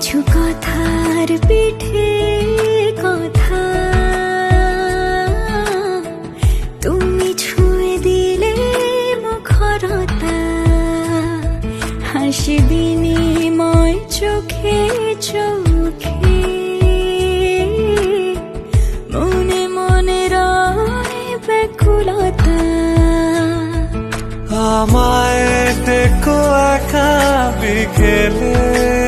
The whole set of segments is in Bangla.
কিছু কথার পিঠে কথা। তুমি ছুঁয়ে দিলে মুখরতা, হাসি ময় চোখে চোখে। মনে মনে রায় ব্যাকুলতা। আমায় দেখো একা বিকেলে।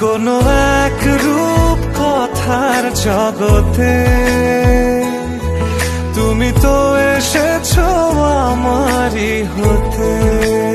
কোনো এক রূপ কথার জগতে। তুমি তো এসেছ আমারই হতে।